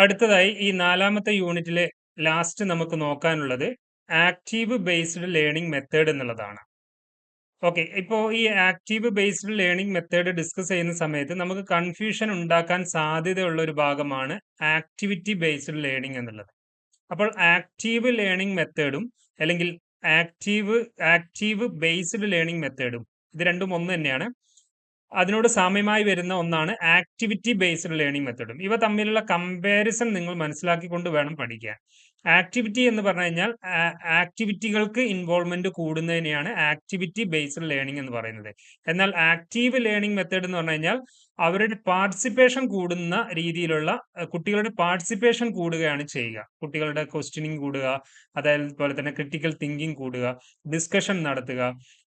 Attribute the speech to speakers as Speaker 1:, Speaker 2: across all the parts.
Speaker 1: അടുത്തതായി ഈ നാലാമത്തെ യൂണിറ്റിലെ ലാസ്റ്റ് നമുക്ക് നോക്കാനുള്ളത് ആക്റ്റീവ് ബേസ്ഡ് ലേണിംഗ് മെത്തേഡ് എന്നുള്ളതാണ്. ഓക്കെ ഇപ്പോൾ ഈ active based learning method discuss ചെയ്യുന്ന സമയത്ത് നമുക്ക് കൺഫ്യൂഷൻ ഉണ്ടാക്കാൻ സാധ്യതയുള്ള ഒരു ഭാഗമാണ് ആക്ടിവിറ്റി ബേസ്ഡ് ലേണിംഗ് എന്നുള്ളത്. അപ്പോൾ ആക്റ്റീവ് ലേണിംഗ് മെത്തേഡും അല്ലെങ്കിൽ ആക്റ്റീവ് ആക്റ്റീവ് ബേസ്ഡ് ലേണിംഗ് മെത്തേഡും ഇത് രണ്ടും ഒന്ന് തന്നെയാണ്. അതിനോട് സാമ്യമായി വരുന്ന ഒന്നാണ് ആക്ടിവിറ്റി ബേസ്ഡ് ലേണിംഗ് മെത്തേഡും ഇവ തമ്മിലുള്ള കമ്പാരിസൺ നിങ്ങൾ മനസ്സിലാക്കിക്കൊണ്ട് വേണം പഠിക്കാൻ. ആക്ടിവിറ്റി എന്ന് പറഞ്ഞു കഴിഞ്ഞാൽ ആക്ടിവിറ്റികൾക്ക് ഇൻവോൾവ്മെന്റ് കൂടുന്നതിനെയാണ് ആക്ടിവിറ്റി ബേസ്ഡ് ലേണിംഗ് എന്ന് പറയുന്നത്. എന്നാൽ ആക്റ്റീവ് ലേണിംഗ് മെത്തേഡ് എന്ന് പറഞ്ഞു കഴിഞ്ഞാൽ അവരുടെ പാർട്ടിസിപ്പേഷൻ കൂടുന്ന രീതിയിലുള്ള കുട്ടികളുടെ പാർട്ടിസിപ്പേഷൻ കൂടുകയാണ് ചെയ്യുക. കുട്ടികളുടെ ക്വസ്റ്റ്യനിങ് കൂടുക അതേപോലെ തന്നെ ക്രിട്ടിക്കൽ തിങ്കിങ് കൂടുക ഡിസ്കഷൻ നടത്തുക.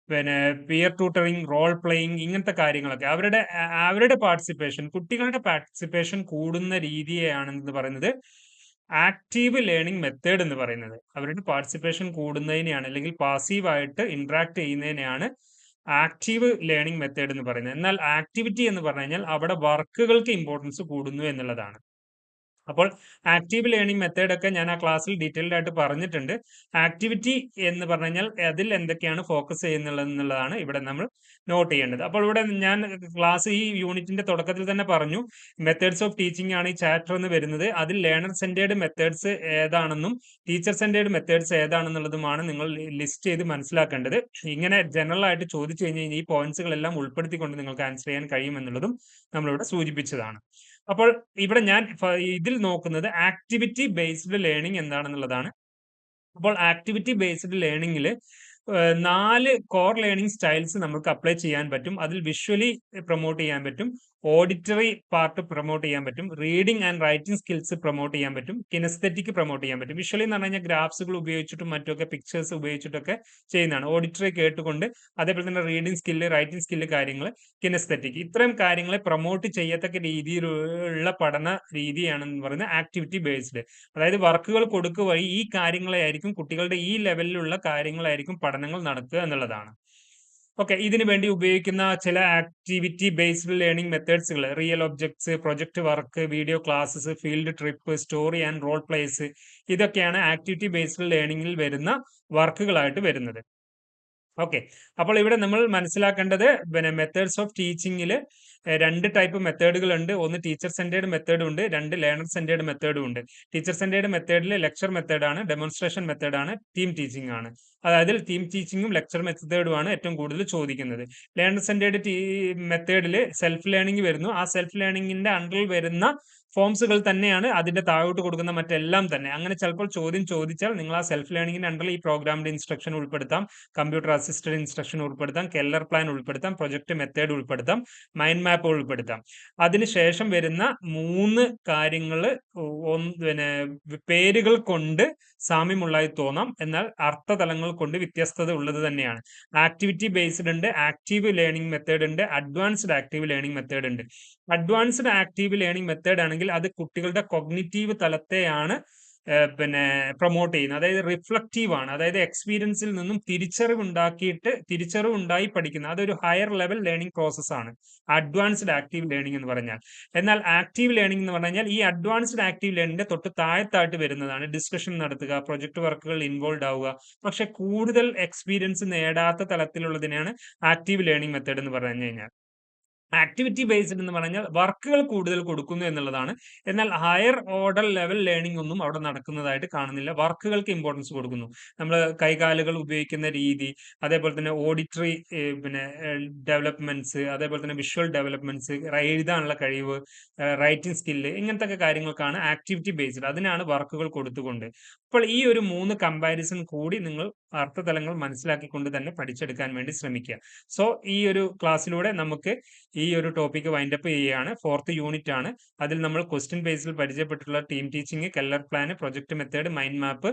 Speaker 1: പിന്നെ പിയർ ട്യൂട്ടറിങ് റോൾ പ്ലേയിങ് ഇങ്ങനത്തെ കാര്യങ്ങളൊക്കെ. അവരുടെ അവരുടെ പാർട്ടിസിപ്പേഷൻ കുട്ടികളുടെ പാർട്ടിസിപ്പേഷൻ കൂടുന്ന രീതിയാണെന്ന് പറയുന്നത്? ആക്റ്റീവ് ലേണിംഗ് മെത്തേഡ് എന്ന് പറയുന്നത്. അവരുടെ പാർട്ടിസിപ്പേഷൻ കൂടുന്നതിനെയാണ് അല്ലെങ്കിൽ പാസീവായിട്ട് ഇന്ററാക്ട് ചെയ്യുന്നതിനെയാണ് ആക്റ്റീവ് ലേണിംഗ് മെത്തേഡ് എന്ന് പറയുന്നത്. എന്നാൽ ആക്ടിവിറ്റി എന്ന് പറഞ്ഞു കഴിഞ്ഞാൽ അവിടെ വർക്കുകൾക്ക് ഇമ്പോർട്ടൻസ് കൂടുന്നു എന്നുള്ളതാണ്. അപ്പോൾ ആക്റ്റീവ് ലേണിംഗ് മെത്തേഡ് ഒക്കെ ഞാൻ ആ ക്ലാസ്സിൽ ഡീറ്റെയിൽഡ് ആയിട്ട് പറഞ്ഞിട്ടുണ്ട്. ആക്ടിവിറ്റി എന്ന് പറഞ്ഞു കഴിഞ്ഞാൽ അതിൽ എന്തൊക്കെയാണ് ഫോക്കസ് ചെയ്യുന്നത് എന്നുള്ളതാണ് ഇവിടെ നമ്മൾ നോട്ട് ചെയ്യേണ്ടത്. അപ്പോൾ ഇവിടെ ഞാൻ ക്ലാസ് ഈ യൂണിറ്റിന്റെ തുടക്കത്തിൽ തന്നെ പറഞ്ഞു മെത്തേഡ്സ് ഓഫ് ടീച്ചിങ് ആണ് ഈ ചാപ്റ്റർ എന്ന് വരുന്നത്. അതിൽ ലേണർ സെന്റേഡ് മെത്തേഡ്സ് ഏതാണെന്നും ടീച്ചർ സെന്റേഡ് മെത്തേഡ്സ് ഏതാണെന്നുള്ളതുമാണ് നിങ്ങൾ ലിസ്റ്റ് ചെയ്ത് മനസ്സിലാക്കേണ്ടത്. ഇങ്ങനെ ജനറൽ ആയിട്ട് ചോദിച്ചു കഴിഞ്ഞാൽ ഈ പോയിന്റ്സുകളെല്ലാം ഉൾപ്പെടുത്തിക്കൊണ്ട് നിങ്ങൾക്ക് ആൻസർ ചെയ്യാൻ കഴിയുമെന്നുള്ളതും നമ്മളിവിടെ സൂചിപ്പിച്ചതാണ്. അപ്പോൾ ഇവിടെ ഞാൻ ഇതിൽ നോക്കുന്നത് ആക്ടിവിറ്റി ബേസ്ഡ് ലേണിംഗ് എന്താണെന്നുള്ളതാണ്. അപ്പോൾ ആക്ടിവിറ്റി ബേസ്ഡ് ലേണിംഗിൽ നാല് കോർ ലേണിംഗ് സ്റ്റൈൽസ് നമുക്ക് അപ്ലൈ ചെയ്യാൻ പറ്റും. അതിൽ വിഷ്വലി പ്രൊമോട്ട് ചെയ്യാൻ പറ്റും. ഓഡിറ്ററി പാർട്ട് പ്രൊമോട്ട് ചെയ്യാൻ പറ്റും. Reading and writing skills promote ചെയ്യാൻ പറ്റും. കിനസ്തെറ്റിക് പ്രൊമോട്ട് ചെയ്യാൻ പറ്റും. വിഷ്വലി എന്ന് പറഞ്ഞു കഴിഞ്ഞാൽ ഗ്രാഫ്സുകൾ ഉപയോഗിച്ചിട്ടും മറ്റൊക്കെ പിക്ചേഴ്സ് ഉപയോഗിച്ചിട്ടൊക്കെ ചെയ്യുന്നതാണ്. ഓഡിറ്ററി കേട്ടുകൊണ്ട് അതേപോലെ തന്നെ റീഡിംഗ് സ്കില്ല് റൈറ്റിംഗ് സ്കില്ല് കാര്യങ്ങൾ കിനസ്തെറ്റിക് ഇത്തരം കാര്യങ്ങളെ പ്രൊമോട്ട് ചെയ്യത്തക്ക രീതിയിലുള്ള പഠന രീതിയാണെന്ന് പറയുന്നത് ആക്ടിവിറ്റി ബേസ്ഡ് അതായത് വർക്കുകൾ കൊടുക്കുക വഴി ഈ കാര്യങ്ങളെ ആയിരിക്കും കുട്ടികളുടെ ഈ ലെവലിലുള്ള കാര്യങ്ങളായിരിക്കും പഠനങ്ങൾ നടക്കുക എന്നുള്ളതാണ്. ഓക്കെ ഇതിനു വേണ്ടി ഉപയോഗിക്കുന്ന ചില activity based learning മെത്തേഡ്സുകൾ real objects project work video classes field trip story and role plays ഇതൊക്കെയാണ് ആക്ടിവിറ്റി ബേസ്ഡ് ലേണിംഗിൽ വരുന്ന വർക്കുകളായിട്ട് വരുന്നത്. ഓക്കെ അപ്പോൾ ഇവിടെ നമ്മൾ മനസ്സിലാക്കേണ്ടത് പിന്നെ മെത്തേഡ്സ് ഓഫ് ടീച്ചിങ്ങിൽ രണ്ട് ടൈപ്പ് മെത്തേഡുകൾ ഉണ്ട് ഒന്ന് ടീച്ചർ സെന്റേഡ് മെത്തേഡും ഉണ്ട് രണ്ട് ലേണർ സെന്റേഡ് മെത്തേഡും ഉണ്ട്. ടീച്ചർ സെന്റേഡ് മെത്തേഡിൽ ലെക്ചർ മെത്തേഡാണ് ഡെമോൺസ്ട്രേഷൻ മെത്തേഡാണ് ടീം ടീച്ചിങ് ആണ് അതായത് ടീം ടീച്ചിങ്ങും ലെക്ചർ മെത്തേഡുമാണ് ഏറ്റവും കൂടുതൽ ചോദിക്കുന്നത്. ലേണർ സെന്റേഡ് മെത്തേഡിൽ സെൽഫ് ലേണിംഗ് വരുന്നു. ആ സെൽഫ് ലേണിംഗിന്റെ അണ്ടറിൽ വരുന്ന ഫോംസുകൾ തന്നെയാണ് അതിന്റെ താഴോട്ട് കൊടുക്കുന്ന മറ്റെല്ലാം തന്നെ. അങ്ങനെ ചിലപ്പോൾ ചോദ്യം ചോദിച്ചാൽ നിങ്ങൾ ആ സെൽഫ് ലേണിംഗിന്റെ അണ്ടറിൽ ഈ പ്രോഗ്രാമിന്റെ ഇൻസ്ട്രക്ഷൻ ഉൾപ്പെടുത്താം കമ്പ്യൂട്ടർ അസിസ്റ്റഡ് ഇൻസ്ട്രക്ഷൻ ഉൾപ്പെടുത്താം കെല്ലർ പ്ലാൻ ഉൾപ്പെടുത്താം പ്രൊജക്ട് മെത്തേഡ് ഉൾപ്പെടുത്താം മൈൻഡ് മാപ്പ് ഉൾപ്പെടുത്താം. അതിനുശേഷം വരുന്ന മൂന്ന് കാര്യങ്ങൾ പിന്നെ പേരുകൾ കൊണ്ട് സാമ്യമുള്ളതായി തോന്നാം. എന്നാൽ അർത്ഥതലങ്ങൾ കൊണ്ട് വ്യത്യസ്തത ഉള്ളത് തന്നെയാണ്. ആക്ടിവിറ്റി ബേസ്ഡ് ഉണ്ട് ആക്റ്റീവ് ലേണിംഗ് മെത്തേഡ് ഉണ്ട് അഡ്വാൻസ്ഡ് ആക്റ്റീവ് ലേണിംഗ് മെത്തേഡ് ഉണ്ട്. അഡ്വാൻസ്ഡ് ആക്റ്റീവ് ലേണിംഗ് മെത്തേഡ് ആണെങ്കിൽ അത് കുട്ടികളുടെ കൊഗ്നിറ്റീവ് തലത്തെയാണ് പിന്നെ പ്രൊമോട്ട് ചെയ്യുന്നത് അതായത് റിഫ്ലക്റ്റീവ് ആണ്. അതായത് എക്സ്പീരിയൻസിൽ നിന്നും തിരിച്ചറിവ് ഉണ്ടാക്കിയിട്ട് തിരിച്ചറിവ് ഉണ്ടായി പഠിക്കുന്ന. അതൊരു ഹയർ ലെവൽ ലേണിംഗ് പ്രോസസ് ആണ്. അഡ്വാൻസ്ഡ് ആക്റ്റീവ് ലേണിംഗ് എന്ന് പറഞ്ഞാൽ. എന്നാൽ ആക്റ്റീവ് ലേണിംഗ് എന്ന് പറഞ്ഞാൽ ഈ അഡ്വാൻസ്ഡ് ആക്റ്റീവ് ലേണിംഗിന്റെ തൊട്ട് താഴത്തായിട്ട് വരുന്നതാണ്. ഡിസ്കഷൻ നടത്തുക പ്രൊജക്ട് വർക്കുകൾ ഇൻവോൾവ് ആവുക. പക്ഷെ കൂടുതൽ എക്സ്പീരിയൻസ് നേടാത്ത തലത്തിലുള്ളതിനെയാണ് ആക്റ്റീവ് ലേണിംഗ് മെത്തേഡ് എന്ന് പറഞ്ഞു കഴിഞ്ഞാൽ. ആക്ടിവിറ്റി ബേസ്ഡ് എന്ന് പറഞ്ഞാൽ വർക്കുകൾ കൂടുതൽ കൊടുക്കുന്നു എന്നുള്ളതാണ്. എന്നാൽ ഹയർ ഓർഡർ ലെവൽ ലേണിംഗ് ഒന്നും അവിടെ നടക്കുന്നതായിട്ട് കാണുന്നില്ല. വർക്കുകൾക്ക് ഇമ്പോർട്ടൻസ് കൊടുക്കുന്നു. നമ്മൾ കൈകാലുകൾ ഉപയോഗിക്കുന്ന രീതി അതേപോലെ തന്നെ ഓഡിറ്ററി പിന്നെ ഡെവലപ്മെന്റ്സ് അതേപോലെ തന്നെ വിഷ്വൽ ഡെവലപ്മെന്റ്സ് എഴുതാനുള്ള കഴിവ് റൈറ്റിംഗ് സ്കില്ല് ഇങ്ങനത്തെ കാര്യങ്ങൾക്കാണ് ആക്ടിവിറ്റി ബേസ്ഡ് അതിനാണ് വർക്കുകൾ കൊടുത്തുകൊണ്ട്. അപ്പോൾ ഈ ഒരു മൂന്ന് കമ്പാരിസൺ കൂടി നിങ്ങൾ അർത്ഥതലങ്ങൾ മനസ്സിലാക്കിക്കൊണ്ട് തന്നെ പഠിച്ചെടുക്കാൻ വേണ്ടി ശ്രമിക്കുക. സോ ഈ ഒരു ക്ലാസ്സിലൂടെ നമുക്ക് ഈ ഒരു ടോപ്പിക്ക് വൈൻഡപ്പ് ചെയ്യുകയാണ്. ഫോർത്ത് യൂണിറ്റ് ആണ്. അതിൽ നമ്മൾ ക്വസ്റ്റ്യൻ ബേസിൽ പരിചയപ്പെട്ടിട്ടുള്ള team teaching Keller plan project method mind map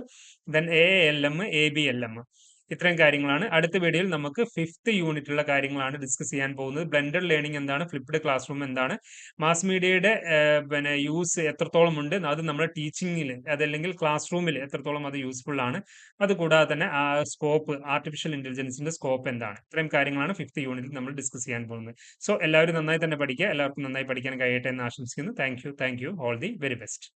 Speaker 1: then A L M A B L M ഇത്രയും കാര്യങ്ങളാണ്. അടുത്ത വീഡിയോയിൽ നമുക്ക് ഫിഫ്ത്ത് യൂണിറ്റുള്ള കാര്യങ്ങളാണ് ഡിസ്കസ് ചെയ്യാൻ പോകുന്നത്. ബ്ലെൻഡഡ് ലേണിംഗ് എന്താണ്? ഫ്ലിപ്ഡ് ക്ലാസ് റൂം എന്താണ് മാസ് മീഡിയയുടെ പിന്നെ യൂസ് എത്രത്തോളം ഉണ്ട്? അത് നമ്മുടെ ടീച്ചിങ്ങിൽ അതല്ലെങ്കിൽ ക്ലാസ് റൂമിൽ എത്രത്തോളം അത് യൂസ്ഫുൾ ആണ്? അതുകൂടാതെ തന്നെ ആ സ്കോപ്പ് ആർട്ടിഫിഷ്യൽ ഇന്റലിജൻസിന്റെ സ്കോപ്പ് എന്താണ്? ഇത്രയും കാര്യങ്ങളാണ് ഫിഫ്ത്ത് യൂണിറ്റിൽ നമ്മൾ ഡിസ്കസ് ചെയ്യാൻ പോകുന്നത്. സോ എല്ലാവരും നന്നായി തന്നെ പഠിക്കുക. എല്ലാവർക്കും നന്നായി പഠിക്കാൻ കഴിയട്ടെ എന്ന് ആശംസിക്കുന്നു. Thank you thank you all the very best